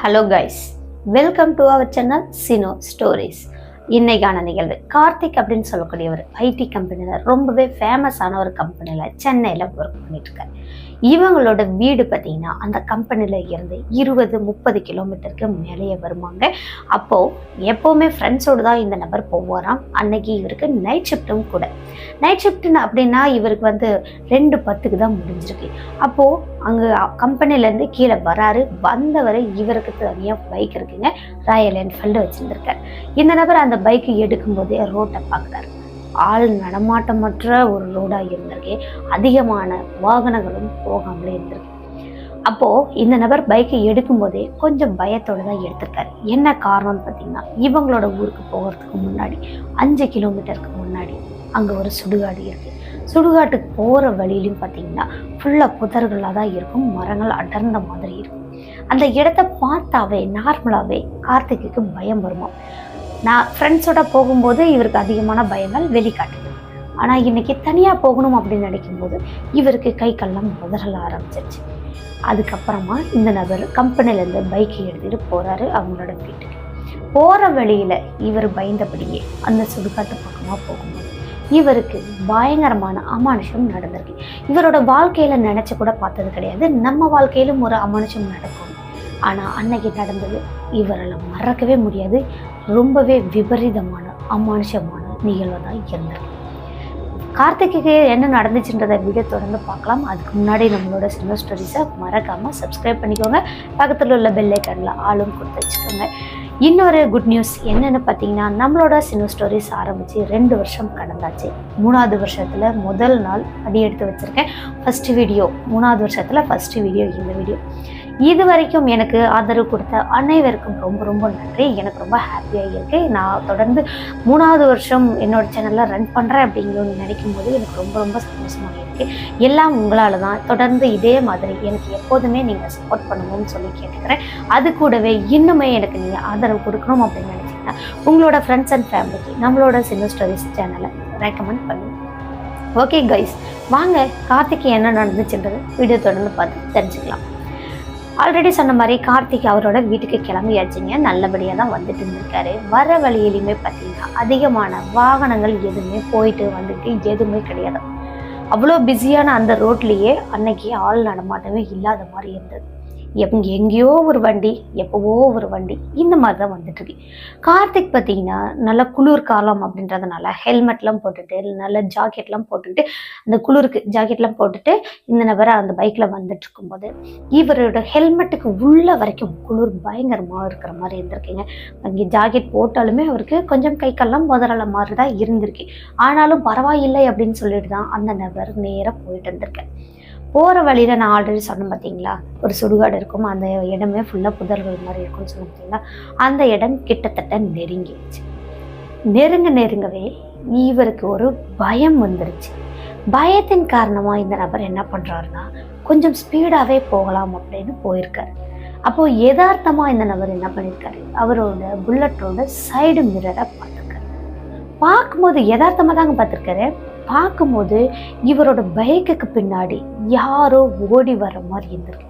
Hello guys, welcome to our channel Sino Stories. இன்னைக்கான நிகழ்வு கார்த்திக் அப்படின்னு சொல்லக்கூடியவர் ஐடி கம்பெனியில் ரொம்பவே ஃபேமஸான ஒரு கம்பெனியில் சென்னையில் ஒர்க் பண்ணிட்டு இருக்காரு இவங்களோட வீடு பார்த்தீங்கன்னா அந்த கம்பெனியில் இருந்து இருபது முப்பது கிலோமீட்டருக்கு மேலேயே வருவாங்க அப்போது எப்போவுமே ஃப்ரெண்ட்ஸோடு தான் இந்த நபர் போவாராம் அன்னைக்கு இவருக்கு நைட் ஷிஃப்ட்டும் கூட நைட் ஷிஃப்ட்னு அப்படின்னா இவருக்கு வந்து ரெண்டு பத்துக்கு தான் முடிஞ்சிருக்கு அப்போது அங்கே கம்பெனிலேருந்து கீழே வராரு வந்தவர் இவருக்கு தனியாக பைக் இருக்குங்க ராயல் என்ஃபீல்டு வச்சுருந்துருக்கார் இந்த நபர் அந்த பைக்கு எடுக்கும் எடுக்கும்போதே ரோட்டை பார்க்குறாரு ஆள் நடமாட்டமற்ற ஒரு ரோடாக இருந்திருக்கு அதிகமான வாகனங்களும் போகாமலே இருந்திருக்கு அப்போது இந்த நபர் பைக்கை எடுக்கும்போதே கொஞ்சம் பயத்தோடு தான் எடுத்திருக்காரு என்ன காரணம்னு பார்த்தீங்கன்னா இவங்களோட ஊருக்கு போகிறதுக்கு முன்னாடி அஞ்சு கிலோமீட்டருக்கு முன்னாடி அங்கே ஒரு சுடுகாடு இருக்குது சுடுகாட்டுக்கு போகிற வழியிலையும் பார்த்தீங்கன்னா ஃபுல்லாக புதர்களாக தான் இருக்கும் மரங்கள் அடர்ந்த மாதிரி இருக்கும் அந்த இடத்த பார்த்தாவே நார்மலாகவே கார்த்திகைக்கு பயம் வருமா நான் ஃப்ரெண்ட்ஸோட போகும்போது இவருக்கு அதிகமான பயங்கள் வெளிக்காட்டு ஆனால் இன்றைக்கி தனியாக போகணும் அப்படின்னு நினைக்கும்போது இவருக்கு கை கல்லாம் முதல்ல ஆரம்பிச்சிருச்சு அதுக்கப்புறமா இந்த நபர் கம்பெனிலேருந்து பைக்கை எடுத்துகிட்டு போகிறாரு அவங்களோட வீட்டுக்கு போகிற வழியில் இவர் பயந்தபடியே அந்த சுடுகாட்டு பக்கமாக போகும்போது இவருக்கு பயங்கரமான அமானுஷம் நடந்திருக்கு இவரோட வாழ்க்கையில் நினச்சி கூட பார்த்தது கிடையாது நம்ம வாழ்க்கையிலும் ஒரு அமானுஷம் நடக்கும் ஆனால் அன்னைக்கு நடந்தது இவரால் மறக்கவே முடியாது ரொம்பவே விபரீதமான அமானுஷமான நிகழ்வு தான் இருந்தது கார்த்திகைக்கு என்ன நடந்துச்சுன்றதை வீடியோ தொடர்ந்து பார்க்கலாம் அதுக்கு முன்னாடி நம்மளோட சின்ன ஸ்டோரிஸை மறக்காமல் சப்ஸ்கிரைப் பண்ணிக்கோங்க பக்கத்தில் உள்ள பெல்லைக்கனில் ஆளும் கொடுத்து வச்சுக்கோங்க இன்னொரு குட் நியூஸ் என்னென்னு பார்த்தீங்கன்னா நம்மளோட சின்ன ஸ்டோரிஸ் ஆரம்பித்து ரெண்டு வருஷம் கடந்தாச்சு மூணாவது வருஷத்தில் முதல் நாள் அடி எடுத்து வச்சுருக்கேன் ஃபஸ்ட்டு வீடியோ மூணாவது வருஷத்தில் ஃபஸ்ட்டு வீடியோ இந்த வீடியோ இது வரைக்கும் எனக்கு ஆதரவு கொடுத்த அனைவருக்கும் ரொம்ப ரொம்ப நன்றி எனக்கு ரொம்ப ஹாப்பியாக இருக்குது நான் தொடர்ந்து மூணாவது வருஷம் என்னோட சேனலில் ரன் பண்ணுறேன் அப்படிங்கிறது நினைக்கும் போது எனக்கு ரொம்ப ரொம்ப சந்தோஷமாக இருக்குது எல்லாம் உங்களால் தான் தொடர்ந்து இதே மாதிரி எனக்கு எப்போதுமே நீங்கள் சப்போர்ட் பண்ணணும்னு சொல்லி கேட்டுக்கிறேன் அது கூடவே இன்னுமே எனக்கு நீங்கள் ஆதரவு கொடுக்கணும் அப்படின்னு நினச்சிங்கன்னா உங்களோட ஃப்ரெண்ட்ஸ் அண்ட் ஃபேமிலிக்கு நம்மளோட சின்ன ஸ்டோரிஸ் சேனலை ரெக்கமெண்ட் பண்ணுங்க ஓகே கைஸ் வாங்க கார்த்திக்கு என்ன நடந்துச்சுன்றது வீடியோ தொடர்ந்து பார்த்து தெரிஞ்சுக்கலாம் ஆல்ரெடி சொன்ன மாதிரி கார்த்திக் அவரோட வீட்டுக்கு கிளம்பியாச்சுங்க நல்லபடியாக தான் வந்துட்டு இருந்திருக்காரு வர வழியிலையுமே பார்த்தீங்கன்னா அதிகமான வாகனங்கள் எதுவுமே போயிட்டு வந்துட்டு எதுவுமே கிடையாது அவ்வளோ பிஸியான அந்த ரோட்லேயே அன்னைக்கு ஆள் நடமாட்டமே இல்லாத மாதிரி இருந்தது எப் எங்கேயோ ஒரு வண்டி எப்போவோ ஒரு வண்டி இந்த மாதிரி தான் இருக்கு கார்த்திக் பார்த்தீங்கன்னா நல்லா குளிர் காலம் அப்படின்றதுனால ஹெல்மெட்லாம் போட்டுட்டு நல்ல ஜாக்கெட்லாம் போட்டுக்கிட்டு அந்த குளிருக்கு ஜாக்கெட்லாம் போட்டுட்டு இந்த நபரை அந்த பைக்கில் வந்துட்டு இருக்கும்போது இவரோட ஹெல்மெட்டுக்கு உள்ள வரைக்கும் குளிர் பயங்கரமாக இருக்கிற மாதிரி இருந்திருக்கீங்க இங்கே ஜாக்கெட் போட்டாலுமே அவருக்கு கொஞ்சம் கை கல்லாம் முதலாள மாதிரி தான் இருந்திருக்கு ஆனாலும் பரவாயில்லை அப்படின்னு சொல்லிட்டு தான் அந்த நபர் நேராக போயிட்டு இருந்திருக்கேன் போகிற வழியில் நான் ஆல்ரெடி சொன்னேன் பார்த்தீங்களா ஒரு சுடுகாடு இருக்கும் அந்த இடமே ஃபுல்லாக புதர்கள் மாதிரி இருக்கும்னு சொன்னேன் பார்த்தீங்களா அந்த இடம் கிட்டத்தட்ட நெருங்கிடுச்சு நெருங்க நெருங்கவே இவருக்கு ஒரு பயம் வந்துருச்சு பயத்தின் காரணமாக இந்த நபர் என்ன பண்ணுறாருன்னா கொஞ்சம் ஸ்பீடாகவே போகலாம் அப்படின்னு போயிருக்காரு அப்போது யதார்த்தமாக இந்த நபர் என்ன பண்ணியிருக்காரு அவரோட புல்லட்டோட சைடு மிரரை பார்த்துருக்காரு பார்க்கும்போது யதார்த்தமாக தாங்க பார்த்துருக்காரு பார்க்கும்போது இவரோட பைக்குக்கு பின்னாடி யாரோ ஓடி வர மாதிரி இருந்திருக்கு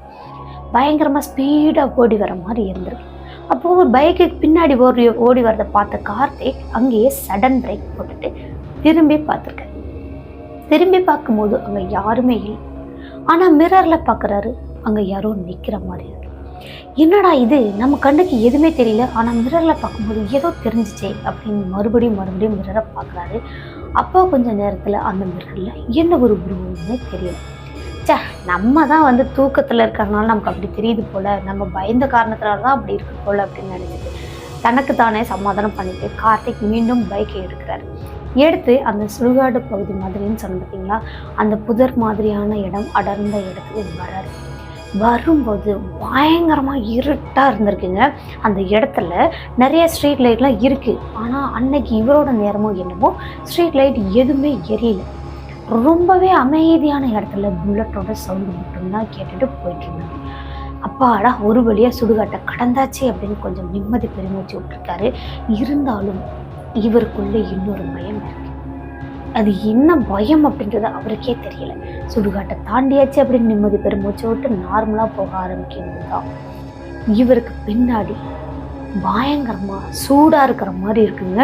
பயங்கரமாக ஸ்பீடாக ஓடி வர மாதிரி இருந்திருக்கு அப்போது ஒரு பைக்குக்கு பின்னாடி ஓடி ஓடி வரதை பார்த்த கார்த்திக் அங்கேயே சடன் பிரேக் போட்டுட்டு திரும்பி பார்த்துருக்க திரும்பி பார்க்கும்போது அங்கே யாருமே இல்லை ஆனால் மிரரில் பார்க்குறாரு அங்கே யாரோ நிற்கிற மாதிரி இருக்கு என்னடா இது நம்ம கண்ணுக்கு எதுவுமே தெரியல ஆனால் மிரரில் பார்க்கும்போது ஏதோ தெரிஞ்சிச்சே அப்படின்னு மறுபடியும் மறுபடியும் மிரரை பார்க்குறாரு அப்போ கொஞ்சம் நேரத்தில் அந்த அமர்ந்துருக்கல என்ன ஒரு உருவமே தெரியல சே நம்ம தான் வந்து தூக்கத்தில் இருக்கிறதுனால நமக்கு அப்படி தெரியுது போல் நம்ம பயந்த காரணத்தினால தான் அப்படி இருக்க போல் அப்படின்னு நினைச்சிட்டு தனக்கு தானே சமாதானம் பண்ணிவிட்டு கார்த்திக் மீண்டும் பைக்கை எடுக்கிறார் எடுத்து அந்த சுடுகாடு பகுதி மாதிரின்னு சொன்ன பார்த்தீங்களா அந்த புதர் மாதிரியான இடம் அடர்ந்த இடத்துக்கு வராரு வரும்போது பயங்கரமாக இருட்டாக இருந்திருக்குங்க அந்த இடத்துல நிறைய ஸ்ட்ரீட் லைட்லாம் இருக்குது ஆனால் அன்னைக்கு இவரோட நேரமோ என்னமோ ஸ்ட்ரீட் லைட் எதுவுமே எரியல ரொம்பவே அமைதியான இடத்துல புல்லட்டோட சவுண்டு மட்டும்தான் கேட்டுட்டு போயிட்டுருந்தாங்க அப்பாடா ஒரு வழியாக சுடுகாட்டை கடந்தாச்சு அப்படின்னு கொஞ்சம் நிம்மதி பெருமிச்சு விட்டுருக்காரு இருந்தாலும் இவருக்குள்ளே இன்னொரு பயம் இருக்குது அது என்ன பயம் அப்படின்றது அவருக்கே தெரியல சுடுகாட்டை தாண்டியாச்சு அப்படின்னு நிம்மதி பெருமூச்சு விட்டு நார்மலாக போக ஆரம்பிக்கிறது தான் இவருக்கு பின்னாடி பயங்கரமாக சூடாக இருக்கிற மாதிரி இருக்குங்க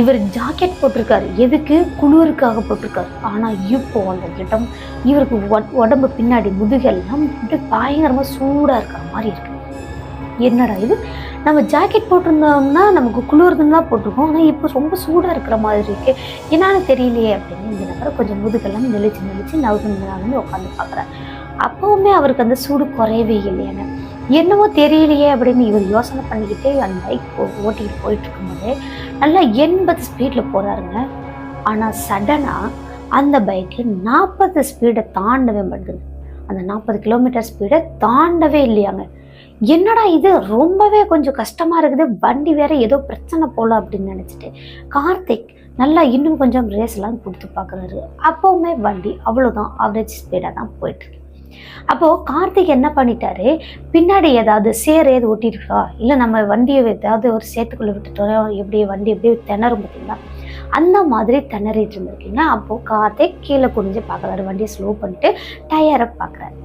இவர் ஜாக்கெட் போட்டிருக்காரு எதுக்கு குளிருக்காக போட்டிருக்காரு ஆனால் இப்போ அந்த இடம் இவருக்கு உடம்பு பின்னாடி முதுகெல்லாம் பயங்கரமாக சூடாக இருக்கிற மாதிரி இருக்கு என்னடா இது நம்ம ஜாக்கெட் போட்டிருந்தோம்னா நமக்கு குளிர்துலாம் போட்டிருக்கோம் ஆனால் இப்போ ரொம்ப சூடாக இருக்கிற மாதிரி இருக்குது என்னான்னு தெரியலையே அப்படின்னு இந்த நபரை கொஞ்சம் முதுகெல்லாம் நெளிச்சு நெளிச்சு நவகுந்தனாக உட்காந்து பார்க்குறேன் அப்போவுமே அவருக்கு அந்த சூடு குறையவே இல்லையான என்னவோ தெரியலையே அப்படின்னு இவர் யோசனை பண்ணிக்கிட்டே அந்த பைக் போ ஓட்டிக்கிட்டு போயிட்டு இருக்கும்போது நல்லா எண்பது ஸ்பீடில் போகிறாருங்க ஆனால் சடனாக அந்த பைக்கு நாற்பது ஸ்பீடை தாண்டவே மாட்டேங்குது அந்த நாற்பது கிலோமீட்டர் ஸ்பீடை தாண்டவே இல்லையாங்க என்னடா இது ரொம்பவே கொஞ்சம் கஷ்டமா இருக்குது வண்டி வேற ஏதோ பிரச்சனை போல அப்படின்னு நினைச்சிட்டு கார்த்திக் நல்லா இன்னும் கொஞ்சம் ரேஸ் எல்லாம் கொடுத்து பார்க்குறாரு அப்பவுமே வண்டி அவ்வளோதான் ஆவரேஜ் ஸ்பீடாக தான் போயிட்டுருக்கு அப்போ கார்த்திக் என்ன பண்ணிட்டாரு பின்னாடி ஏதாவது சேர் ஏது ஒட்டிருக்கா இல்லை நம்ம வண்டியை ஏதாவது ஒரு சேத்துக்குள்ளே விட்டுட்டோம் எப்படி வண்டி எப்படி திணறும் பார்த்தீங்களா அந்த மாதிரி திணறிட்டு இருந்திருக்கீங்க அப்போ கார்த்திக் கீழே குனிஞ்சு பார்க்குறாரு வண்டியை ஸ்லோ பண்ணிட்டு டயரை பார்க்குறாரு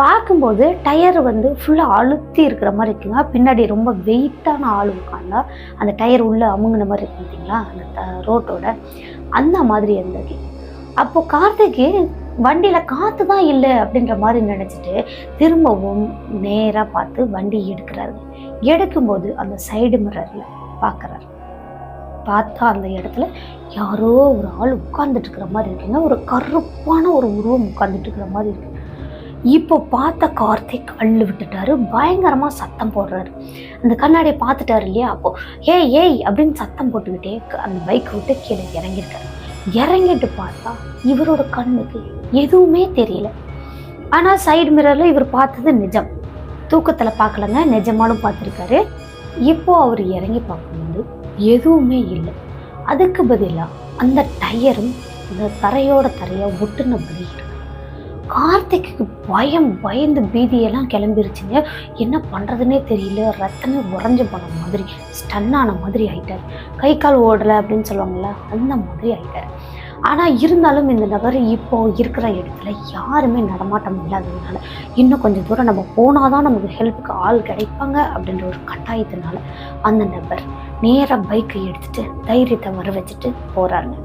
பார்க்கும்போது டயர் வந்து ஃபுல்லாக அழுத்தி இருக்கிற மாதிரி இருக்குங்க பின்னாடி ரொம்ப வெயிட்டான ஆள் உட்காந்தா அந்த டயர் உள்ளே அமுங்கின மாதிரி இருக்கு பார்த்தீங்களா அந்த த ரோட்டோட அந்த மாதிரி இருந்தது அப்போது கார்த்திக்கு வண்டியில் காற்று தான் இல்லை அப்படின்ற மாதிரி நினச்சிட்டு திரும்பவும் நேராக பார்த்து வண்டி எடுக்கிறாரு எடுக்கும்போது அந்த சைடு மிரரில் பார்க்குறாரு பார்த்தா அந்த இடத்துல யாரோ ஒரு ஆள் உட்கார்ந்துட்டு இருக்கிற மாதிரி இருக்குங்க ஒரு கருப்பான ஒரு உருவம் உட்காந்துட்டு இருக்கிற மாதிரி இருக்குது இப்போ பார்த்த கார்த்திக் அள்ளு விட்டுட்டாரு பயங்கரமாக சத்தம் போடுறாரு அந்த கண்ணாடியை பார்த்துட்டாரு இல்லையா அப்போது ஏய் ஏய் அப்படின்னு சத்தம் போட்டுக்கிட்டே அந்த பைக் விட்டு கீழே இறங்கியிருக்காரு இறங்கிட்டு பார்த்தா இவரோட கண்ணுக்கு எதுவுமே தெரியல ஆனால் சைடு மிரரில் இவர் பார்த்தது நிஜம் தூக்கத்தில் பார்க்கலங்க நிஜமாலும் பார்த்துருக்காரு இப்போது அவர் இறங்கி பார்க்கும்போது எதுவுமே இல்லை அதுக்கு பதிலாக அந்த டயரும் அந்த தரையோட தரையாக ஒட்டுனபடி இருக்கு கார்த்திக்கு பயம் பயந்து பீதியெல்லாம் கிளம்பிருச்சுங்க என்ன பண்ணுறதுனே தெரியல ரத்தமே உறைஞ்சு போன மாதிரி ஸ்டன்னான மாதிரி ஆயிட்டார் கை கால் ஓடலை அப்படின்னு சொல்லுவாங்கள்ல அந்த மாதிரி ஆயிட்டார் ஆனால் இருந்தாலும் இந்த நபர் இப்போ இருக்கிற இடத்துல யாருமே நடமாட்டம் இல்லாததுனால இன்னும் கொஞ்சம் தூரம் நம்ம போனால் தான் நமக்கு ஹெல்ப்புக்கு ஆள் கிடைப்பாங்க அப்படின்ற ஒரு கட்டாயத்தினால அந்த நபர் நேராக பைக்கை எடுத்துகிட்டு தைரியத்தை வர வச்சுட்டு போகிறாருங்க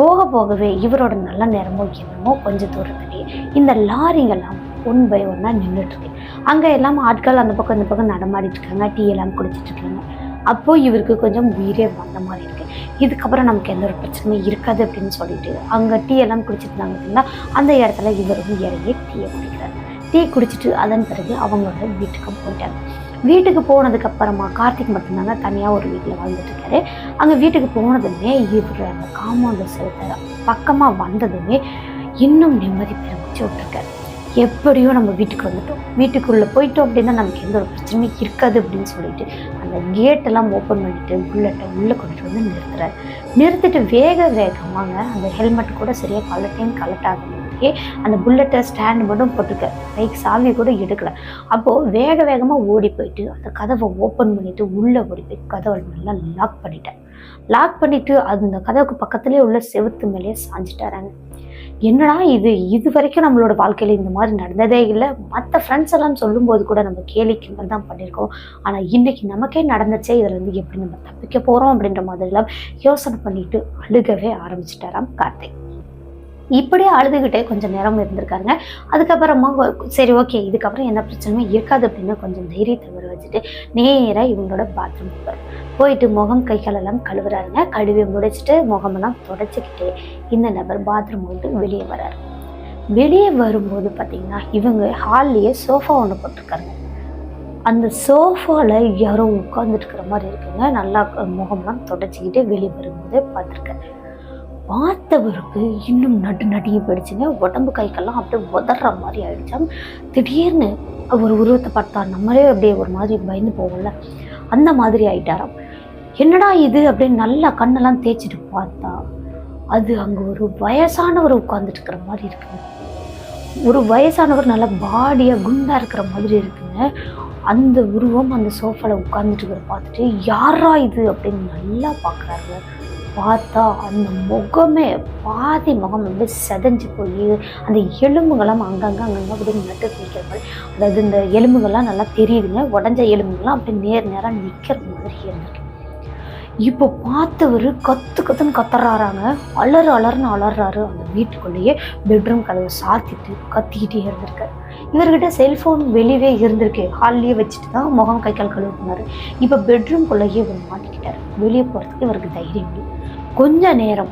போக போகவே இவரோட நல்ல நேரமோ என்னமோ கொஞ்சம் தூரத்தில் இந்த லாரிங்கெல்லாம் ஒன் பை ஒன்னாக நின்றுட்டுருக்கு அங்கே எல்லாம் ஆட்கள் அந்த பக்கம் இந்த பக்கம் நடமாடிட்டு இருக்காங்க டீ எல்லாம் குடிச்சிட்ருக்காங்க அப்போது இவருக்கு கொஞ்சம் உயிரே வந்த மாதிரி இருக்குது இதுக்கப்புறம் நமக்கு எந்த ஒரு பிரச்சனையும் இருக்காது அப்படின்னு சொல்லிட்டு அங்கே டீ எல்லாம் குடிச்சிட்டு அப்படின்னா அந்த இடத்துல இவரும் இறங்கி டீயை குடிக்கிறார் டீ குடிச்சிட்டு அதன் பிறகு அவங்களோட வீட்டுக்கு போயிட்டாங்க வீட்டுக்கு போனதுக்கப்புறமா கார்த்திக் மட்டும்தாங்க தனியாக ஒரு வீட்டில் வாழ்ந்துட்டுருக்காரு அங்கே வீட்டுக்கு போனதுமே இவர் அந்த காம்பவுண்டர் செலுத்த பக்கமாக வந்ததுமே இன்னும் நிம்மதி பெற வச்சு விட்டுருக்காரு எப்படியோ நம்ம வீட்டுக்கு வந்துட்டோம் வீட்டுக்குள்ளே போயிட்டோம் அப்படின்னா நமக்கு எந்த ஒரு பிரச்சனையும் இருக்காது அப்படின்னு சொல்லிட்டு அந்த கேட்டெல்லாம் ஓப்பன் பண்ணிவிட்டு புல்லட்டை உள்ளே கொண்டுட்டு வந்து நிறுத்துறாரு நிறுத்திட்டு வேக வேகமாக அந்த ஹெல்மெட் கூட சரியாக கலட்டையும் கலெக்ட் ஆகும் அந்த புல்லட்டை ஸ்டாண்ட் மட்டும் போட்டிருக்காரு பைக் சாவி கூட எடுக்கல அப்போது வேக வேகமாக ஓடி போயிட்டு அந்த கதவை ஓப்பன் பண்ணிவிட்டு உள்ளே ஓடி போய் கதவை நல்லா லாக் பண்ணிட்டேன் லாக் பண்ணிவிட்டு அந்த கதவுக்கு பக்கத்துலேயே உள்ள செவுத்து மேலேயே சாஞ்சிட்டாராங்க என்னடா இது இது வரைக்கும் நம்மளோட வாழ்க்கையில் இந்த மாதிரி நடந்ததே இல்லை மற்ற ஃப்ரெண்ட்ஸ் எல்லாம் சொல்லும்போது கூட நம்ம கேலிக்கு மாதிரி தான் பண்ணியிருக்கோம் ஆனால் இன்றைக்கி நமக்கே நடந்துச்சே இதில் வந்து எப்படி நம்ம தப்பிக்க போகிறோம் அப்படின்ற மாதிரிலாம் யோசனை பண்ணிட்டு அழுகவே ஆரம்பிச்சிட்டாராம் கார்த்திக் இப்படியே அழுதுகிட்டே கொஞ்சம் நேரம் இருந்திருக்காருங்க அதுக்கப்புறமா சரி ஓகே இதுக்கப்புறம் என்ன பிரச்சனையும் இருக்காது அப்படின்னு கொஞ்சம் தைரியத்தை வர வச்சுட்டு நேராக இவங்களோட பாத்ரூம் போகிறார் போயிட்டு முகம் கைகளெல்லாம் கழுவுறாருங்க கழுவி முடிச்சுட்டு முகமெல்லாம் தொடச்சிக்கிட்டே இந்த நபர் பாத்ரூம் விட்டு வெளியே வர்றாரு வெளியே வரும்போது பார்த்தீங்கன்னா இவங்க ஹால்லேயே சோஃபா ஒன்று போட்டிருக்காருங்க அந்த சோஃபாவில் யாரும் உட்காந்துட்டு இருக்கிற மாதிரி இருக்குங்க நல்லா முகம்லாம் தொடச்சிக்கிட்டே வெளியே வரும்போது பார்த்துருக்காரு பார்த்தவருக்கு இன்னும் நடு நடிகை போயிடுச்சுங்க உடம்பு கைக்கெல்லாம் அப்படியே உதற மாதிரி ஆகிடுச்சா திடீர்னு ஒரு உருவத்தை பார்த்தா நம்மளே அப்படியே ஒரு மாதிரி பயந்து போவோம்ல அந்த மாதிரி ஆயிட்டாராம் என்னடா இது அப்படின்னு நல்லா கண்ணெல்லாம் தேய்ச்சிட்டு பார்த்தா அது அங்கே ஒரு வயசானவர் உட்காந்துட்டு இருக்கிற மாதிரி இருக்குங்க ஒரு வயசானவர் நல்லா பாடியாக குண்டாக இருக்கிற மாதிரி இருக்குங்க அந்த உருவம் அந்த சோஃபாவில் உட்காந்துட்டு இருக்கிற பார்த்துட்டு யாரா இது அப்படின்னு நல்லா பார்க்குறாங்க பார்த்தா அந்த முகமே பாதி முகம் அப்படியே செதஞ்சு போய் அந்த எலும்புகளாம் அங்கங்கே அங்கங்கே அப்படியே நட்டு நிற்கிற மாதிரி அதாவது இந்த எலும்புகள்லாம் நல்லா தெரியுதுங்க உடஞ்ச எலும்புகள்லாம் அப்படியே நேர் நேராக நிற்கிற மாதிரி இருந்திருக்கு இப்போ பார்த்தவர் கத்து கத்துன்னு கத்துறாராங்க அலறு அலர்னு அலறாரு அந்த வீட்டுக்குள்ளேயே பெட்ரூம் கதவை சாத்திட்டு கத்திக்கிட்டே இருந்திருக்காரு இவர்கிட்ட செல்ஃபோன் வெளியவே இருந்திருக்கு ஹால்லேயே வச்சுட்டு தான் முகம் கை கால் கழுவு போனார் இப்போ பெட்ரூம் குள்ளேயே இவர் மாட்டிக்கிட்டார் வெளியே போகிறதுக்கு இவருக்கு தைரியம் இல்லை கொஞ்ச நேரம்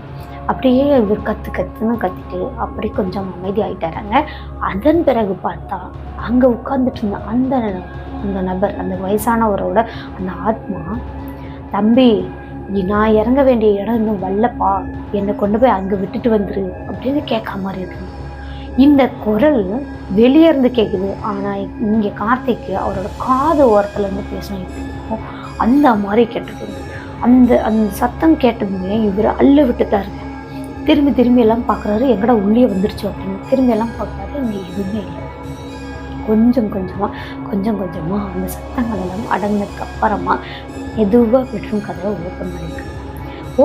அப்படியே இவர் கற்று கற்றுன்னு கத்திட்டு அப்படி கொஞ்சம் அமைதி ஆகிட்டாராங்க அதன் பிறகு பார்த்தா அங்கே உட்காந்துட்டு இருந்த அந்த அந்த நபர் அந்த வயசானவரோட அந்த ஆத்மா தம்பி நான் இறங்க வேண்டிய இடம் இன்னும் வரலப்பா என்னை கொண்டு போய் அங்கே விட்டுட்டு வந்துரு அப்படின்னு கேட்க மாதிரி இருக்குது இந்த குரல் வெளியே இருந்து கேட்குது ஆனால் இங்கே கார்த்திக்கு அவரோட காது ஓரத்துலேருந்து பேசணும் இருக்கும் அந்த மாதிரி கேட்டுருக்கு அந்த அந்த சத்தம் கேட்டதுமே இவர் அள்ள விட்டு தான் இருக்கு திரும்பி திரும்பி எல்லாம் பார்க்குறாரு எங்கடா உள்ளே வந்துருச்சு அப்படின்னு திரும்பி எல்லாம் பார்க்குறாரு இங்கே எதுவுமே இல்லை கொஞ்சம் கொஞ்சமாக கொஞ்சம் கொஞ்சமாக அந்த சத்தங்கள் எல்லாம் அடங்கினதுக்கு அப்புறமா எதுவாக பெட்ரூம் கதவை ஓப்பன் பண்ணியிருக்காங்க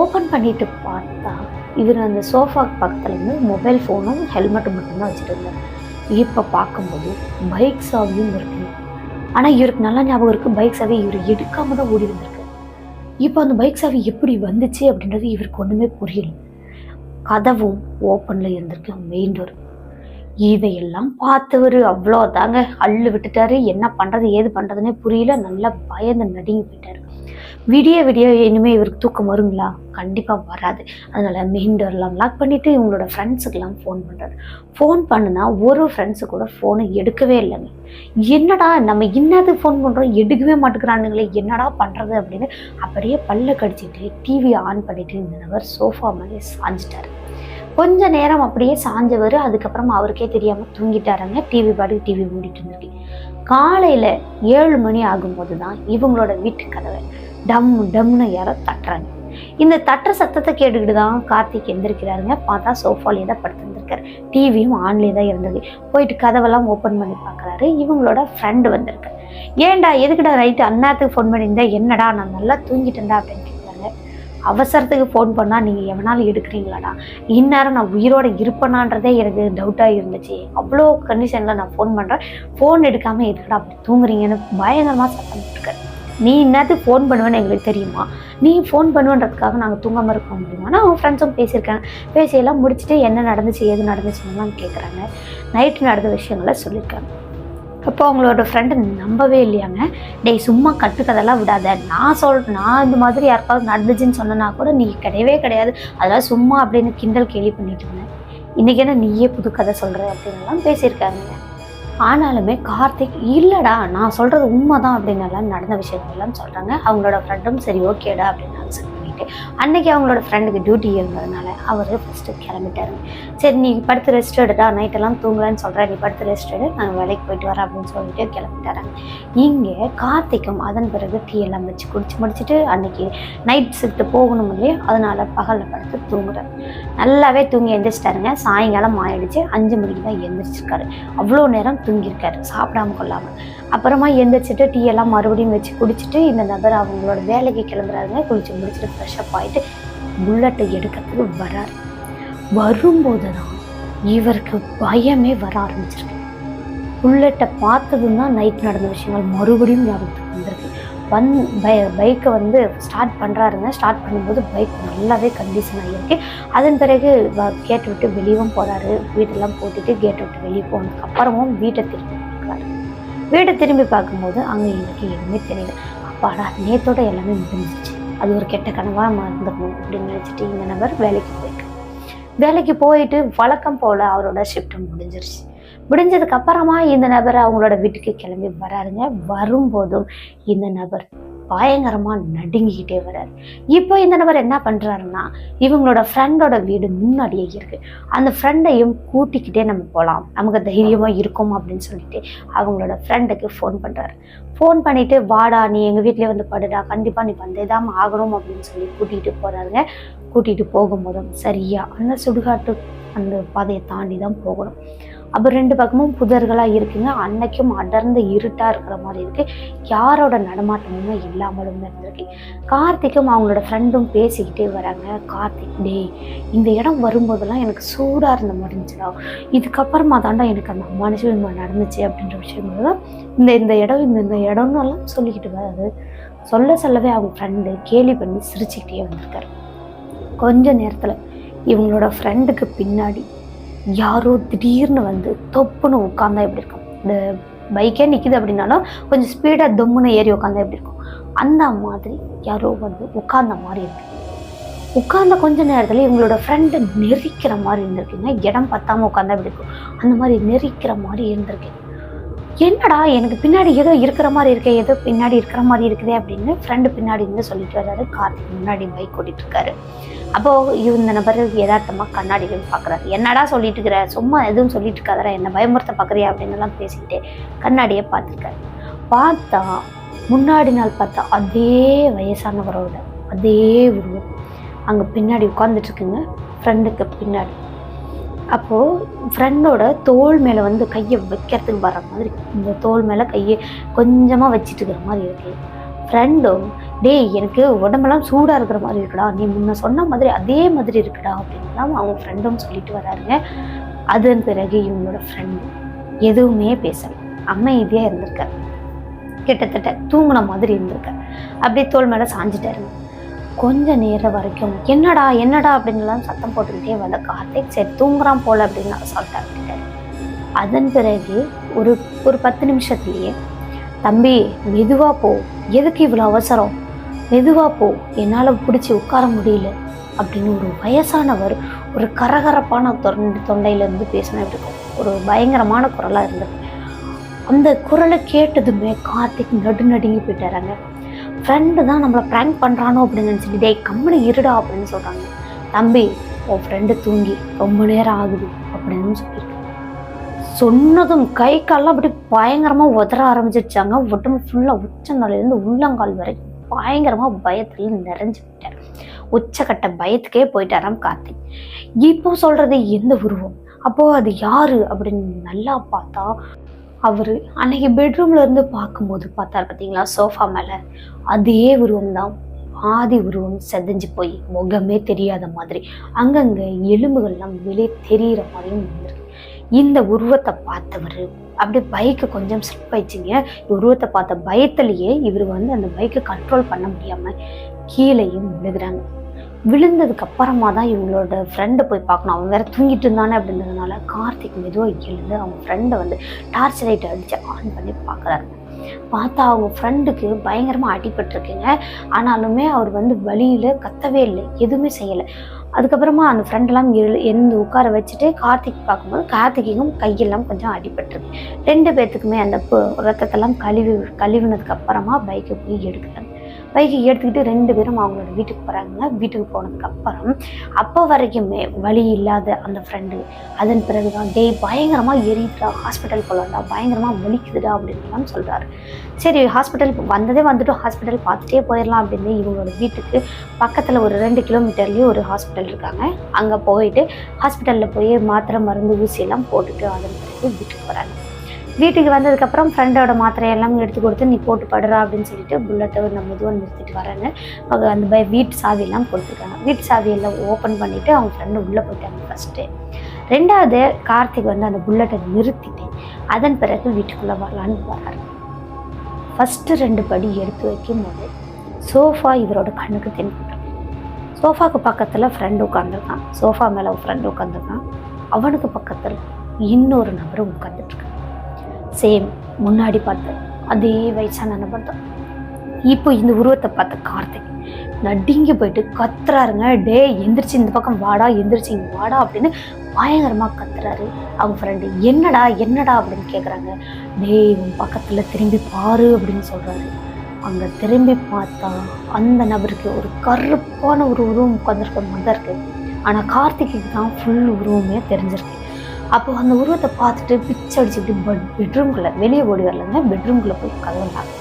ஓப்பன் பண்ணிட்டு பார்த்தா இவர் அந்த சோஃபாக்கு பக்கத்தில் வந்து மொபைல் ஃபோனும் ஹெல்மெட்டும் மட்டும்தான் வச்சுருந்தார் இப்போ பார்க்கும்போது பைக் சாவியும் இருக்குது ஆனால் இவருக்கு நல்லா ஞாபகம் இருக்குது பைக் சாவி இவர் எடுக்காமல் தான் ஓடி இருந்திருக்கு இப்போ அந்த பைக் சாவி எப்படி வந்துச்சு அப்படின்றது இவருக்கு ஒன்றுமே புரியல கதவும் ஓப்பனில் இருந்திருக்கு மெயின் டோர் இதையெல்லாம் பார்த்தவர் அவ்வளோ தாங்க அள்ளு விட்டுட்டாரு என்ன பண்ணுறது ஏது பண்ணுறதுன்னே புரியல நல்லா பயந்து நடுங்கி போயிட்டார் விடிய விடிய இனிமேல் இவருக்கு தூக்கம் வருங்களா கண்டிப்பாக வராது அதனால் மெஹிண்டர்லாம் லாக் பண்ணிவிட்டு இவங்களோட ஃப்ரெண்ட்ஸுக்கெல்லாம் ஃபோன் பண்ணுறாரு ஃபோன் பண்ணுனா ஒரு ஃப்ரெண்ட்ஸு கூட ஃபோனை எடுக்கவே இல்லைங்க என்னடா நம்ம என்னது ஃபோன் பண்ணுறோம் எடுக்கவே மாட்டேங்கிறானுங்களே என்னடா பண்ணுறது அப்படின்னு அப்படியே பல்ல கடிச்சிட்டு டிவியை ஆன் பண்ணிவிட்டு இந்த நபர் சோஃபா மேலே சாஞ்சிட்டார் கொஞ்ச நேரம் அப்படியே சாஞ்சவர் அதுக்கப்புறம் அவருக்கே தெரியாமல் தூங்கிட்டாருங்க டிவி பாட்டுக்கு டிவி மூடிட்டு இருந்திருக்கு காலையில் ஏழு மணி ஆகும்போது தான் இவங்களோட வீட்டு கதவை டம் டம்னு யார தட்டுறாங்க இந்த தட்டுற சத்தத்தை கேட்டுக்கிட்டு தான் கார்த்திக் எழுந்திருக்கிறாருங்க பார்த்தா சோஃபாலேயே தான் படுத்துருந்துருக்காரு டிவியும் ஆன்லேயே தான் இருந்தது போயிட்டு கதவெல்லாம் ஓப்பன் பண்ணி பார்க்குறாரு இவங்களோட ஃப்ரெண்டு வந்திருக்கு ஏண்டா எதுக்குடா ரைட்டு அண்ணாத்துக்கு ஃபோன் பண்ணியிருந்தேன் என்னடா நான் நல்லா தூங்கிட்டேன்டா அப்படின்னு கேட்குறாங்க அவசரத்துக்கு ஃபோன் பண்ணால் நீங்கள் எவனாலும் எடுக்கிறீங்களாடா இந்நேரம் நான் உயிரோட இருப்பேனான்றதே எனக்கு டவுட்டாக இருந்துச்சு அவ்வளோ கண்டிஷனில் நான் ஃபோன் பண்ணுறேன் ஃபோன் எடுக்காமல் எதுக்குடா அப்படி தூங்குறீங்கன்னு பயங்கரமாக சத்தம் போட்டுருக்காரு நீ என்னது ஃபோன் பண்ணுவேன்னு எங்களுக்கு தெரியுமா நீ ஃபோன் பண்ணுவேன்றதுக்காக நாங்கள் தூங்காமல் இருக்கோம் அப்படின்னா அவங்க ஃப்ரெண்ட்ஸும் பேசியிருக்காங்க பேசியெல்லாம் முடிச்சுட்டு என்ன நடந்துச்சு ஏது நடந்துச்சுன்னுலாம் கேட்குறாங்க நைட்டு நடந்த விஷயங்களை சொல்லியிருக்காங்க அப்போ அவங்களோட ஃப்ரெண்டு நம்பவே இல்லையாங்க டேய் சும்மா கட்டுக்கதெல்லாம் விடாத நான் சொல் நான் இந்த மாதிரி யாருக்காவது நடந்துச்சுன்னு சொன்னனா கூட நீ கிடையவே கிடையாது அதெல்லாம் சும்மா அப்படின்னு கிண்டல் கேள்வி பண்ணிட்டு இருந்தேன் இன்றைக்கி என்ன நீயே புது கதை சொல்கிற அப்படின்லாம் பேசியிருக்காங்க ஆனாலுமே கார்த்திக் இல்லைடா நான் சொல்கிறது உண்மை தான் அப்படின்னு எல்லாம் நடந்த விஷயங்கள்லாம் சொல்கிறாங்க அவங்களோட ஃப்ரெண்டும் சரி ஓகேடா அப்படின்னு சொல்லிட்டு அவங்களோட ஃப்ரெண்டுக்கு டியூட்டி இருந்ததுனால அவர் ஃபஸ்ட்டு கிளம்பிட்டாரு சரி நீ படுத்து ரெஸ்ட் எடுத்தா நைட்டெல்லாம் தூங்கலன்னு சொல்கிற நீ படுத்து ரெஸ்ட் எடு நான் வேலைக்கு போயிட்டு வரேன் அப்படின்னு சொல்லிட்டு கிளம்பிட்டாராங்க இங்கே கார்த்திக்கும் அதன் பிறகு டீ எல்லாம் வச்சு குடிச்சு முடிச்சுட்டு அன்றைக்கி நைட் ஷிஃப்ட்டு போகணும் இல்லையோ அதனால் பகலில் படுத்து தூங்குறாரு நல்லாவே தூங்கி எழுந்திரிச்சிட்டாருங்க சாயங்காலம் ஆயிடுச்சு அஞ்சு மணிக்கு தான் எழுந்திரிச்சிருக்காரு அவ்வளோ நேரம் தூங்கியிருக்காரு சாப்பிடாம கொள்ளாமல் அப்புறமா எழுந்திரிச்சிட்டு டீ எல்லாம் மறுபடியும் வச்சு குடிச்சிட்டு இந்த நபர் அவங்களோட வேலைக்கு கிளம்புறாருங்க குளிச்சு முடிச்சிருக்காரு ஃப்ரெஷ்அப் ஆகிட்டு புல்லட்டை எடுக்கிறதுக்கு வரார் வரும்போது தான் இவருக்கு பயமே வர ஆரம்பிச்சிருக்கு புல்லட்டை பார்த்ததும் தான் நைட் நடந்த விஷயங்கள் மறுபடியும் ஞாபகத்துக்கு வந்திருக்கு வந் பை பைக்கை வந்து ஸ்டார்ட் பண்ணுறாருங்க ஸ்டார்ட் பண்ணும்போது பைக் நல்லாவே கண்டிஷன் ஆகியிருக்கு அதன் பிறகு கேட்டு விட்டு வெளியவும் போகிறாரு வீட்டெல்லாம் போட்டுட்டு கேட்டை விட்டு வெளியே போனதுக்கப்புறமும் வீட்டை திரும்பி பார்க்குறாரு வீட்டை திரும்பி பார்க்கும்போது அங்கே எனக்கு எதுவுமே தெரியல அப்பாடா நேத்தோட எல்லாமே முடிஞ்சிச்சு அது ஒரு கெட்ட கனவாக மறந்துடணும் அப்படின்னு நினச்சிட்டு இந்த நபர் வேலைக்கு போயிருக்கு வேலைக்கு போயிட்டு வழக்கம் போல் அவரோட ஷிஃப்ட் முடிஞ்சிருச்சு முடிஞ்சதுக்கு அப்புறமா இந்த நபர் அவங்களோட வீட்டுக்கு கிளம்பி வராருங்க வரும்போதும் இந்த நபர் பயங்கரமாக நடுங்கிக்கிட்டே வர்றாரு இப்போ இந்த நபர் என்ன பண்ணுறாருன்னா இவங்களோட ஃப்ரெண்டோட வீடு முன்னாடியே இருக்குது அந்த ஃப்ரெண்டையும் கூட்டிக்கிட்டே நம்ம போகலாம் நமக்கு தைரியமாக இருக்கும் அப்படின்னு சொல்லிட்டு அவங்களோட ஃப்ரெண்டுக்கு ஃபோன் பண்ணுறாரு ஃபோன் பண்ணிவிட்டு வாடா நீ எங்கள் வீட்டிலே வந்து படுடா கண்டிப்பாக நீ வந்தே தான் ஆகணும் அப்படின்னு சொல்லி கூட்டிகிட்டு போகிறாருங்க கூட்டிகிட்டு போகும்போதும் சரியா அந்த சுடுகாட்டு அந்த பாதையை தாண்டி தான் போகணும் அப்போ ரெண்டு பக்கமும் புதர்களாக இருக்குங்க அன்னைக்கும் அடர்ந்து இருட்டாக இருக்கிற மாதிரி இருக்குது யாரோட நடமாட்டமுமே இல்லாமலும் இருந்திருக்கு கார்த்திக்கும் அவங்களோட ஃப்ரெண்டும் பேசிக்கிட்டே வராங்க கார்த்திக் டே இந்த இடம் வரும்போதெல்லாம் எனக்கு சூடாக இருந்த மாதிரி இதுக்கப்புறமா தாண்டா எனக்கு அந்த மனுஷன் நடந்துச்சு அப்படின்ற விஷயம் தான் இந்த இந்த இடம் இந்த இந்த இடம்னு எல்லாம் சொல்லிக்கிட்டு வராது சொல்ல சொல்லவே அவங்க ஃப்ரெண்டு கேலி பண்ணி சிரிச்சுக்கிட்டே வந்திருக்காரு கொஞ்ச நேரத்தில் இவங்களோட ஃப்ரெண்டுக்கு பின்னாடி யாரோ திடீர்னு வந்து தொப்புன்னு உட்காந்தா எப்படி இருக்கும் இந்த பைக்கே நிற்கிது அப்படின்னாலும் கொஞ்சம் ஸ்பீடாக தொம்முன்னு ஏறி உட்காந்தா எப்படி இருக்கும் அந்த மாதிரி யாரோ வந்து உட்கார்ந்த மாதிரி இருக்கு உட்கார்ந்த கொஞ்ச நேரத்தில் இவங்களோட ஃப்ரெண்டு நெரிக்கிற மாதிரி இருந்திருக்குங்க இடம் பத்தாமல் உட்காந்தா எப்படி இருக்கும் அந்த மாதிரி நெரிக்கிற மாதிரி இருந்திருக்கேன் என்னடா எனக்கு பின்னாடி ஏதோ இருக்கிற மாதிரி இருக்க ஏதோ பின்னாடி இருக்கிற மாதிரி இருக்குது அப்படின்னு ஃப்ரெண்டு பின்னாடி இருந்து சொல்லிட்டு வர்றாரு காருக்கு முன்னாடி பைக் ஓட்டிட்டு இருக்காரு அப்போ இந்த நபர் யதார்த்தமாக கண்ணாடிகள் பார்க்குறாரு என்னடா சொல்லிட்டு இருக்கிற சும்மா எதுவும் சொல்லிட்டு இருக்காதரா என்ன பயமுறுத்த பார்க்குறியா அப்படின்னுலாம் பேசிக்கிட்டே கண்ணாடியை பார்த்துருக்காரு பார்த்தா முன்னாடி நாள் பார்த்தா அதே வயசானவரோட அதே உருவம் அங்கே பின்னாடி உட்காந்துட்ருக்குங்க ஃப்ரெண்டுக்கு பின்னாடி அப்போது ஃப்ரெண்டோட தோல் மேலே வந்து கையை வைக்கிறதுக்கு வர மாதிரி இந்த தோல் மேலே கையை கொஞ்சமாக வச்சுட்டு இருக்கிற மாதிரி இருக்குது ஃப்ரெண்டும் டேய் எனக்கு உடம்பெல்லாம் சூடாக இருக்கிற மாதிரி இருக்குடா நீ முன்ன சொன்ன மாதிரி அதே மாதிரி இருக்குடா அப்படின்லாம் அவங்க ஃப்ரெண்டும் சொல்லிட்டு வராருங்க அதன் பிறகு இவங்களோட ஃப்ரெண்டும் எதுவுமே பேசலை அமைதியாக இருந்திருக்க கிட்டத்தட்ட தூங்கின மாதிரி இருந்திருக்க அப்படியே தோல் மேலே சாஞ்சிட்டாருங்க கொஞ்ச நேரம் வரைக்கும் என்னடா என்னடா அப்படின்லாம் சத்தம் போட்டுக்கிட்டே வந்த கார்த்திக் சரி தூங்குறான் போல் அப்படின்னு நான் சொல்லிட்டேன் அதன் பிறகு ஒரு ஒரு பத்து நிமிஷத்துலேயே தம்பி மெதுவாக போ எதுக்கு இவ்வளோ அவசரம் மெதுவாக போ என்னால் பிடிச்சி உட்கார முடியல அப்படின்னு ஒரு வயசானவர் ஒரு கரகரப்பான தொண்ட தொண்டையிலேருந்து பேசினா இருக்கும் ஒரு பயங்கரமான குரலாக இருந்தது அந்த குரலை கேட்டதுமே கார்த்திக் நடு நடுங்கி போயிட்டாராங்க ஃப்ரெண்டு தான் நம்மளை ப்ராங்க் பண்ணுறானோ அப்படின்னு நினச்சிட்டு டே கம்மனு இருடா அப்படின்னு சொல்கிறாங்க தம்பி உன் ஃப்ரெண்டு தூங்கி ரொம்ப நேரம் ஆகுது அப்படின்னு சொல்லியிருக்கேன் சொன்னதும் கை கால்லாம் அப்படி பயங்கரமாக உதற ஆரம்பிச்சிருச்சாங்க உடம்பு ஃபுல்லாக உச்சங்காலிலேருந்து உள்ளங்கால் வரைக்கும் பயங்கரமாக பயத்தில் நிறைஞ்சு விட்டார் உச்சக்கட்ட பயத்துக்கே போயிட்டாராம் கார்த்திக் இப்போ சொல்கிறது எந்த உருவம் அப்போது அது யாரு அப்படின்னு நல்லா பார்த்தா அவர் அன்னைக்கு பெட்ரூம்ல இருந்து பார்க்கும்போது பார்த்தார் பார்த்தீங்களா சோஃபா மேலே அதே உருவம் தான் பாதி உருவம் செதஞ்சு போய் முகமே தெரியாத மாதிரி அங்கங்கே எலும்புகள்லாம் வெளியே தெரிகிற மாதிரியும் வந்துருக்கு இந்த உருவத்தை பார்த்தவர் அப்படியே பைக்கை கொஞ்சம் ஸ்லிப் ஆயிடுச்சுங்க உருவத்தை பார்த்த பயத்திலேயே இவர் வந்து அந்த பைக்கை கண்ட்ரோல் பண்ண முடியாமல் கீழேயும் விழுகிறாங்க விழுந்ததுக்கு அப்புறமா தான் இவங்களோட ஃப்ரெண்டை போய் பார்க்கணும் அவன் வேற தூங்கிட்டு இருந்தானே அப்படின்றதுனால கார்த்திக் மெதுவாக எழுந்து அவங்க ஃப்ரெண்டை வந்து டார்ச் லைட்டை அடித்து ஆன் பண்ணி பார்க்குறாரு பார்த்தா அவங்க ஃப்ரெண்டுக்கு பயங்கரமாக அடிபட்டிருக்குங்க ஆனாலுமே அவர் வந்து வழியில் கத்தவே இல்லை எதுவுமே செய்யலை அதுக்கப்புறமா அந்த ஃப்ரெண்டெல்லாம் எழு எழுந்து உட்கார வச்சுட்டு கார்த்திக் பார்க்கும்போது கார்த்திகைக்கும் கையெல்லாம் கொஞ்சம் அடிபட்டிருக்கு ரெண்டு பேர்த்துக்குமே அந்த ரத்தத்தெல்லாம் கழுவி கழுவினதுக்கு அப்புறமா பைக்கை போய் எடுக்கிறாங்க பைக்கை எடுத்துக்கிட்டு ரெண்டு பேரும் அவங்களோட வீட்டுக்கு போகிறாங்க வீட்டுக்கு போனதுக்கப்புறம் அப்போ வரைக்குமே வழி இல்லாத அந்த ஃப்ரெண்டு அதன் பிறகு தான் டேய் பயங்கரமாக எரியுதுடா ஹாஸ்பிட்டல் போகலாம்டா பயங்கரமாக வலிக்குதுடா அப்படின்லாம் சொல்கிறாரு சரி ஹாஸ்பிட்டல் வந்ததே வந்துட்டு ஹாஸ்பிட்டல் பார்த்துட்டே போயிடலாம் அப்படின்னு இவங்களோட வீட்டுக்கு பக்கத்தில் ஒரு ரெண்டு கிலோமீட்டர்லேயும் ஒரு ஹாஸ்பிட்டல் இருக்காங்க அங்கே போயிட்டு ஹாஸ்பிட்டலில் போய் மாத்திரை மருந்து ஊசியெல்லாம் போட்டுட்டு அதன் பிறகு வீட்டுக்கு போகிறாங்க வீட்டுக்கு வந்ததுக்கப்புறம் ஃப்ரெண்டோட மாத்திரை எல்லாமே எடுத்து கொடுத்து நீ போட்டு படுறா அப்படின்னு சொல்லிட்டு புல்லட்டை நம்ம இதுவும் நிறுத்திட்டு வரேன்னு அந்த பய வீட்டு சாவியெல்லாம் கொடுத்துருக்காங்க வீட்டு சாவியெல்லாம் ஓப்பன் பண்ணிவிட்டு அவங்க ஃப்ரெண்டு உள்ளே போயிட்டாங்க ஃபஸ்ட்டு ரெண்டாவது கார்த்திக் வந்து அந்த புல்லட்டை நிறுத்திட்டு அதன் பிறகு வீட்டுக்குள்ளே வரலான்னு வராரு ஃபஸ்ட்டு ரெண்டு படி எடுத்து வைக்கும் போது சோஃபா இவரோட கண்ணுக்கு தென்பட்டுருக்கு சோஃபாவுக்கு பக்கத்தில் ஃப்ரெண்டு உட்காந்துருக்கான் சோஃபா மேலே ஃப்ரெண்டு உட்காந்துருக்கான் அவனுக்கு பக்கத்தில் இன்னொரு நபரும் உட்காந்துட்டுருக்கான் சேம் முன்னாடி பார்த்து அதே வயசான என்ன பார்த்தோம் இப்போ இந்த உருவத்தை பார்த்த கார்த்திக் நடுங்கி போயிட்டு கத்துறாருங்க டே எந்திரிச்சு இந்த பக்கம் வாடா எந்திரிச்சு இங்கே வாடா அப்படின்னு பயங்கரமாக கத்துறாரு அவங்க ஃப்ரெண்டு என்னடா என்னடா அப்படின்னு கேட்குறாங்க டே இவன் பக்கத்தில் திரும்பி பாரு அப்படின்னு சொல்கிறாரு அங்கே திரும்பி பார்த்தா அந்த நபருக்கு ஒரு கருப்பான ஒரு உருவம் உட்காந்துருக்க மாதிரி இருக்குது ஆனால் கார்த்திகைக்கு தான் ஃபுல் உருவமே தெரிஞ்சிருக்கு அப்போ அந்த உருவத்தை பார்த்துட்டு பிச்சை அடிச்சுட்டு பெட் பெட்ரூம்குள்ளே வெளியே ஓடி வரலங்க பெட்ரூம்குள்ளே போய் கலந்தாங்க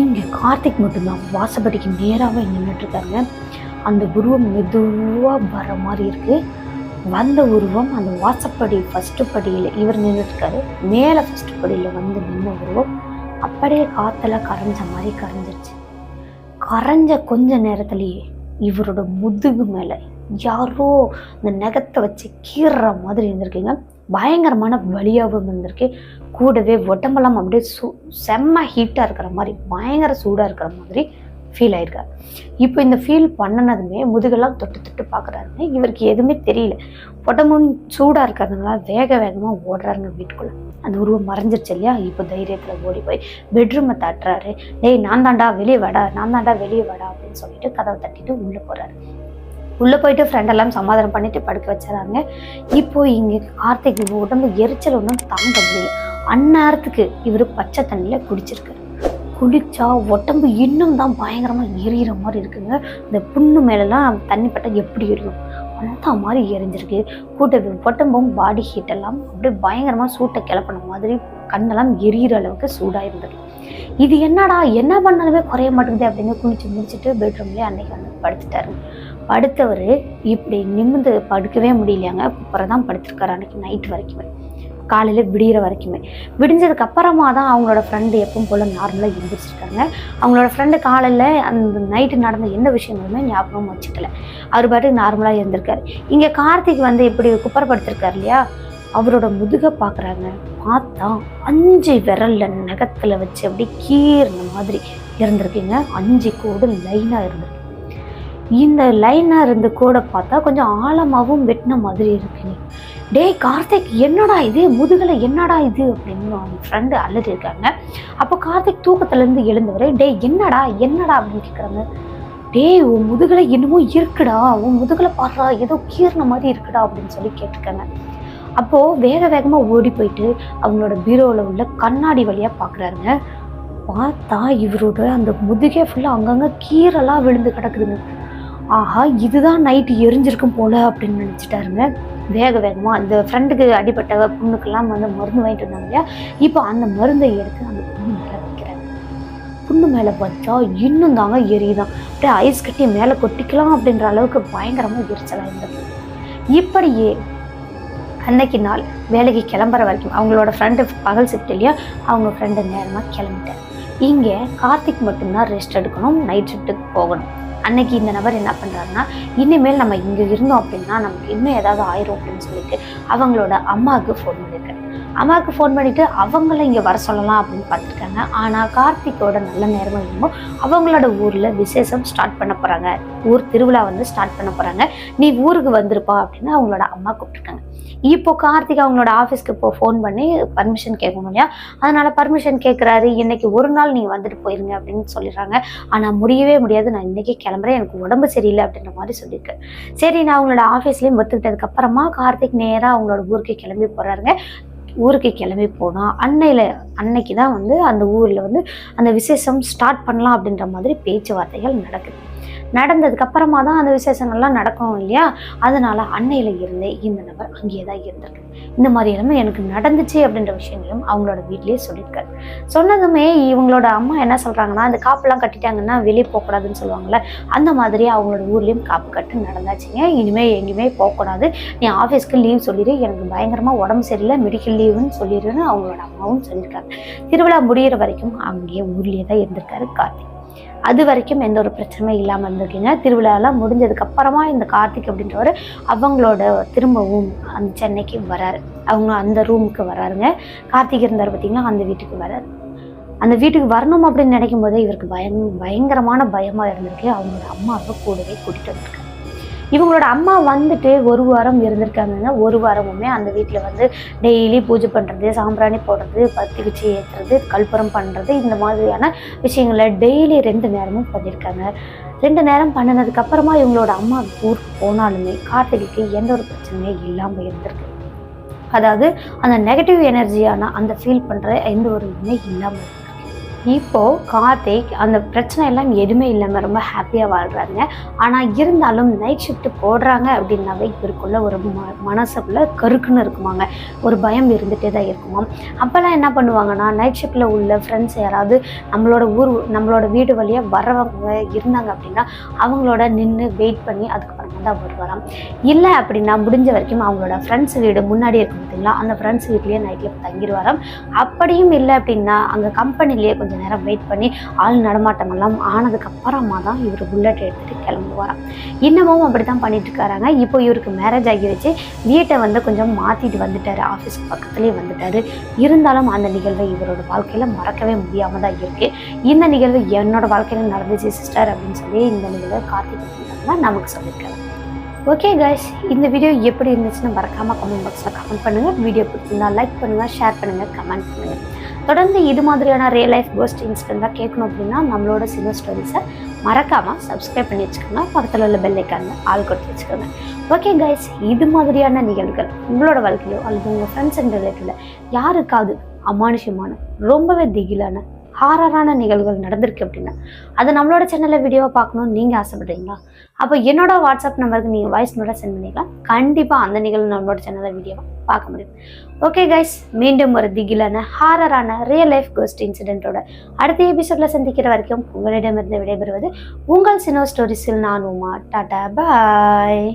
இங்கே கார்த்திக் மட்டும்தான் வாசப்படிக்கு நேராகவே நின்றுட்டுருக்காருங்க அந்த உருவம் மெதுவாக வர மாதிரி இருக்குது வந்த உருவம் அந்த வாசப்படி ஃபஸ்ட்டு படியில் இவர் நின்றுட்டுருக்காரு மேலே ஃபஸ்ட்டு படியில் வந்து நின்ன உருவம் அப்படியே காற்றுல கரைஞ்ச மாதிரி கரைஞ்சிருச்சு கரைஞ்ச கொஞ்ச நேரத்துலேயே இவரோட முதுகு மேலே யாரோ இந்த நகத்தை வச்சு கீறுற மாதிரி இருந்திருக்கீங்க பயங்கரமான வழியாகவும் இருந்திருக்கு கூடவே உடம்பெல்லாம் அப்படியே சு செம்ம ஹீட்டாக இருக்கிற மாதிரி பயங்கர சூடாக இருக்கிற மாதிரி ஃபீல் ஆயிருக்காரு இப்போ இந்த ஃபீல் பண்ணினதுமே முதுகெல்லாம் தொட்டு தொட்டு பார்க்குறாருங்க இவருக்கு எதுவுமே தெரியல உடம்பும் சூடாக இருக்கிறதுனால வேக வேகமாக ஓடுறாருங்க வீட்டுக்குள்ளே அந்த உருவம் மறைஞ்சிருச்சு இல்லையா இப்போ தைரியத்தில் ஓடி போய் பெட்ரூமை தட்டுறாரு டேய் நான் தாண்டா வெளியே வடா நான் தாண்டா வெளியே வடா அப்படின்னு சொல்லிட்டு கதவை தட்டிட்டு உள்ளே போகிறாரு உள்ளே போயிட்டு ஃப்ரெண்டெல்லாம் சமாதானம் பண்ணிட்டு படுக்க வச்சிடறாங்க இப்போது இங்கே கார்த்திக் உடம்பு எரிச்சல் ஒன்றும் தாங்க முடியல அந்நேரத்துக்கு இவர் பச்சை தண்ணியில் குடிச்சிருக்காரு குடித்தா உடம்பு இன்னும் தான் பயங்கரமாக எரியிற மாதிரி இருக்குங்க இந்த புண்ணு மேலெல்லாம் தண்ணி பட்டால் எப்படி எரியும் அந்த மாதிரி எரிஞ்சிருக்கு கூட்டத்து உடம்பும் பாடி ஹீட்டெல்லாம் அப்படியே பயங்கரமாக சூட்டை கிளப்பின மாதிரி கண்ணெல்லாம் எரியிற அளவுக்கு சூடாக இருந்தது இது என்னடா என்ன பண்ணாலுமே குறைய மாட்டேங்குது அப்படின்னு குளிச்சு முடிச்சுட்டு பெட்ரூம்லேயே அன்னைக்கு வந்து படுத்துட்டாரு படுத்தவர் இப்படி நிமிந்து படுக்கவே முடியலையாங்க அப்புறம் தான் படுத்திருக்காரு அன்றைக்கி நைட் வரைக்குமே காலையில் விடிகிற வரைக்குமே விடிஞ்சதுக்கு அப்புறமா தான் அவங்களோட ஃப்ரெண்டு எப்பவும் போல் நார்மலாக எழுந்திரிச்சிருக்காங்க அவங்களோட ஃப்ரெண்டு காலையில் அந்த நைட்டு நடந்த எந்த விஷயங்களுமே ஞாபகம் வச்சுக்கல அவர் பாட்டுக்கு நார்மலாக இருந்திருக்காரு இங்கே கார்த்திக் வந்து இப்படி குப்பரப்படுத்திருக்காரு இல்லையா அவரோட முதுகை பார்க்குறாங்க பார்த்தா அஞ்சு விரலில் நகத்தில் வச்சு அப்படி கீர்ன மாதிரி இருந்திருக்கீங்க அஞ்சு கோடு லைனாக இருந்திருக்கு இந்த லைனாக இருந்து கூட பார்த்தா கொஞ்சம் ஆழமாகவும் வெட்டின மாதிரி நீ டேய் கார்த்திக் என்னடா இது முதுகலை என்னடா இது அப்படின்னு அவங்க ஃப்ரெண்டு அழுது இருக்காங்க அப்போ கார்த்திக் தூக்கத்துலேருந்து எழுந்தவர் டேய் என்னடா என்னடா அப்படின்னு கேட்குறாங்க டேய் உன் முதுகலை என்னமோ இருக்குடா உன் முதுகலை பாடுறா ஏதோ கீர்ன மாதிரி இருக்குடா அப்படின்னு சொல்லி கேட்டிருக்காங்க அப்போது வேக வேகமாக ஓடி போயிட்டு அவங்களோட பீரோவில் உள்ள கண்ணாடி வழியாக பார்க்குறாருங்க பார்த்தா இவரோட அந்த முதுகே ஃபுல்லாக அங்கங்கே கீரெல்லாம் விழுந்து கிடக்குதுங்க ஆஹா இதுதான் நைட்டு எரிஞ்சிருக்கும் போல அப்படின்னு நினச்சிட்டாருங்க வேக வேகமாக அந்த ஃப்ரெண்டுக்கு அடிப்பட்ட புண்ணுக்கெல்லாம் வந்து மருந்து வாங்கிட்டு வந்தாங்க இல்லையா இப்போ அந்த மருந்தை எடுத்து அந்த புண்ணு மேலே வைக்கிறாங்க புண்ணு மேலே பார்த்தா இன்னும் தாங்க எரியுதான் அப்படியே ஐஸ் கட்டி மேலே கொட்டிக்கலாம் அப்படின்ற அளவுக்கு பயங்கரமாக எரிச்சலாக இருந்தது இப்படியே அன்னைக்கு நாள் வேலைக்கு கிளம்புற வரைக்கும் அவங்களோட ஃப்ரெண்டு பகல் ஷிஃப்ட் இல்லையா அவங்க ஃப்ரெண்டு நேரமாக கிளம்பிட்டேன் இங்கே கார்த்திக் மட்டும்தான் ரெஸ்ட் எடுக்கணும் நைட் ஷிஃப்ட்டுக்கு போகணும் அன்னைக்கு இந்த நபர் என்ன பண்ணுறாருன்னா இனிமேல் நம்ம இங்கே இருந்தோம் அப்படின்னா நமக்கு இன்னும் ஏதாவது ஆயிரும் அப்படின்னு சொல்லிட்டு அவங்களோட அம்மாவுக்கு ஃபோன் பண்ணியிருக்காரு அம்மாவுக்கு ஃபோன் பண்ணிவிட்டு அவங்கள இங்கே வர சொல்லலாம் அப்படின்னு பார்த்துருக்காங்க ஆனால் கார்த்திக்கோட நல்ல நேரம் இருக்கும் அவங்களோட ஊரில் விசேஷம் ஸ்டார்ட் பண்ண போகிறாங்க ஊர் திருவிழா வந்து ஸ்டார்ட் பண்ண போகிறாங்க நீ ஊருக்கு வந்திருப்பா அப்படின்னு அவங்களோட அம்மா கூப்பிட்டுருக்காங்க இப்போ கார்த்திக் அவங்களோட ஆஃபீஸ்க்கு இப்போ ஃபோன் பண்ணி பர்மிஷன் கேட்கணும் இல்லையா அதனால் பர்மிஷன் கேட்குறாரு இன்றைக்கி ஒரு நாள் நீங்கள் வந்துட்டு போயிருங்க அப்படின்னு சொல்லிடுறாங்க ஆனால் முடியவே முடியாது நான் இன்றைக்கி கிளம்புறேன் எனக்கு உடம்பு சரியில்லை அப்படின்ற மாதிரி சொல்லியிருக்கேன் சரி நான் அவங்களோட ஆஃபீஸ்லேயும் ஒத்துக்கிட்டதுக்கப்புறமா கார்த்திக் நேராக அவங்களோட ஊருக்கு கிளம்பி போகிறாருங்க ஊருக்கு கிளம்பி போனோம் அன்னையில் அன்னைக்கு தான் வந்து அந்த ஊரில் வந்து அந்த விசேஷம் ஸ்டார்ட் பண்ணலாம் அப்படின்ற மாதிரி பேச்சுவார்த்தைகள் நடக்குது நடந்ததுக்கு அப்புறமா தான் அந்த விசேஷங்கள்லாம் நடக்கும் இல்லையா அதனால அன்னையில இருந்தே இந்த நபர் அங்கேயே தான் இருந்திருக்கு இந்த மாதிரி எல்லாமே எனக்கு நடந்துச்சு அப்படின்ற விஷயங்களும் அவங்களோட வீட்லேயே சொல்லியிருக்காரு சொன்னதுமே இவங்களோட அம்மா என்ன சொல்கிறாங்கன்னா அந்த காப்பெல்லாம் கட்டிட்டாங்கன்னா வெளியே போகக்கூடாதுன்னு சொல்லுவாங்கள்ல அந்த மாதிரி அவங்களோட ஊர்லேயும் காப்பு கட்டு நடந்தாச்சுங்க இனிமேல் எங்கேயுமே போகக்கூடாது நீ ஆஃபீஸ்க்கு லீவ் சொல்லிடு எனக்கு பயங்கரமாக உடம்பு சரியில்லை மெடிக்கல் லீவுன்னு சொல்லிடுன்னு அவங்களோட அம்மாவும் சொல்லியிருக்காங்க திருவிழா முடிகிற வரைக்கும் அங்கேயே ஊர்லேயே தான் இருந்திருக்காரு கார்த்திக் அது வரைக்கும் எந்த ஒரு பிரச்சனையும் இல்லாமல் இருந்திருக்கீங்க திருவிழாலாம் முடிஞ்சதுக்கப்புறமா இந்த கார்த்திக் அப்படின்றவர் அவங்களோட திரும்பவும் அந்த சென்னைக்கு வராரு அவங்க அந்த ரூமுக்கு வராருங்க கார்த்திக் இருந்தார் பார்த்திங்கன்னா அந்த வீட்டுக்கு வராரு அந்த வீட்டுக்கு வரணும் அப்படின்னு நினைக்கும் போதே இவருக்கு பயம் பயங்கரமான பயமாக இருந்திருக்கு அவங்களோட அம்மாவை கூடவே கூட்டிகிட்டு வந்திருக்காரு இவங்களோட அம்மா வந்துட்டு ஒரு வாரம் இருந்திருக்காங்கன்னா ஒரு வாரமுமே அந்த வீட்டில் வந்து டெய்லி பூஜை பண்ணுறது சாம்பிராணி போடுறது பத்தி வச்சு ஏற்றுறது கல்புரம் பண்ணுறது இந்த மாதிரியான விஷயங்களை டெய்லி ரெண்டு நேரமும் பண்ணியிருக்காங்க ரெண்டு நேரம் பண்ணினதுக்கப்புறமா இவங்களோட அம்மா ஊருக்கு போனாலுமே கார்த்திகைக்கு எந்த ஒரு பிரச்சனையும் இல்லாமல் இருந்திருக்கு அதாவது அந்த நெகட்டிவ் எனர்ஜியான அந்த ஃபீல் பண்ணுற எந்த ஒரு இதுவுமே இல்லாமல் இருக்கு இப்போது கார்த்திக் அந்த பிரச்சனை எல்லாம் எதுவுமே இல்லாமல் ரொம்ப ஹாப்பியாக வாழ்கிறாங்க ஆனால் இருந்தாலும் நைட் ஷிஃப்ட் போடுறாங்க அப்படின்னாவே இவருக்குள்ள ஒரு ம மனசுக்குள்ள கருக்குன்னு இருக்குமாங்க ஒரு பயம் இருந்துகிட்டே தான் இருக்குமா அப்போல்லாம் என்ன பண்ணுவாங்கன்னா நைட் ஷிஃப்ட்டில் உள்ள ஃப்ரெண்ட்ஸ் யாராவது நம்மளோட ஊர் நம்மளோட வீடு வழியாக வர்றவங்க இருந்தாங்க அப்படின்னா அவங்களோட நின்று வெயிட் பண்ணி அதுக்கப்புறமா தான் வருவாராம் இல்லை அப்படின்னா முடிஞ்ச வரைக்கும் அவங்களோட ஃப்ரெண்ட்ஸ் வீடு முன்னாடி இருக்கும் பார்த்தீங்களா அந்த ஃப்ரெண்ட்ஸ் வீட்லேயே நைட்டில் தங்கிடுவாராம் அப்படியும் இல்லை அப்படின்னா அங்கே கம்பெனிலேயே கொஞ்சம் கொஞ்சம் நேரம் வெயிட் பண்ணி ஆள் நடமாட்டமெல்லாம் ஆனதுக்கப்புறமா தான் இவர் புல்லட் எடுத்துகிட்டு கிளம்புவாராம் இன்னமும் அப்படி தான் பண்ணிட்டு இருக்காராங்க இப்போ இவருக்கு மேரேஜ் ஆகி வச்சு வீட்டை வந்து கொஞ்சம் மாற்றிட்டு வந்துட்டார் ஆஃபீஸ் பக்கத்துலேயே வந்துட்டார் இருந்தாலும் அந்த நிகழ்வை இவரோட வாழ்க்கையில் மறக்கவே முடியாமல் தான் இருக்குது இந்த நிகழ்வு என்னோட வாழ்க்கையில் நடந்துச்சு சிஸ்டர் அப்படின்னு சொல்லி இந்த நிகழ்வை கார்த்திக் தான் நமக்கு சொல்லியிருக்காங்க ஓகே கைஸ் இந்த வீடியோ எப்படி இருந்துச்சுன்னு மறக்காமல் கமெண்ட் பாக்ஸில் கமெண்ட் பண்ணுங்கள் வீடியோ பிடிச்சிருந்தா லைக் பண்ணுங்கள் ஷேர் பண்ணுங்கள் கமெண்ட் பண்ணுங்கள் தொடர்ந்து இது மாதிரியான ரியல் லைஃப் கோஸ்ட் இன்சிடென்ட் தான் கேட்கணும் அப்படின்னா நம்மளோட சில ஸ்டோரிஸை மறக்காமல் சப்ஸ்கிரைப் பண்ணி வச்சுக்கோங்க பக்கத்தில் உள்ள பெல்லைக்கான ஆள் கொடுத்து வச்சுக்கோங்க ஓகே கைஸ் இது மாதிரியான நிகழ்வுகள் உங்களோட வாழ்க்கையிலோ அல்லது உங்கள் ஃப்ரெண்ட்ஸ் அண்ட் ரிலேட்டிவில் யாருக்காவது அமானுஷமான ரொம்பவே திகிலான ஹாரரான நிகழ்வுகள் நடந்திருக்கு அப்படின்னா அது நம்மளோட சேனலில் வீடியோவை பார்க்கணும்னு நீங்கள் ஆசைப்படுறீங்களா அப்போ என்னோட வாட்ஸ்அப் நம்பருக்கு நீங்கள் வாய்ஸ் நோட்டாக சென்ட் பண்ணிக்கலாம் கண்டிப்பாக அந்த நிகழ்வு நம்மளோட சேனலில் வீடியோவை பார்க்க முடியும் ஓகே கைஸ் மீண்டும் ஒரு திகிலான ஹாரரான ரியல் லைஃப் கோஸ்ட் இன்சிடென்ட்டோட அடுத்த எபிசோடில் சந்திக்கிற வரைக்கும் உங்களிடமிருந்து விடைபெறுவது உங்கள் சினோ ஸ்டோரிஸில் நான் உமா டாட்டா பாய்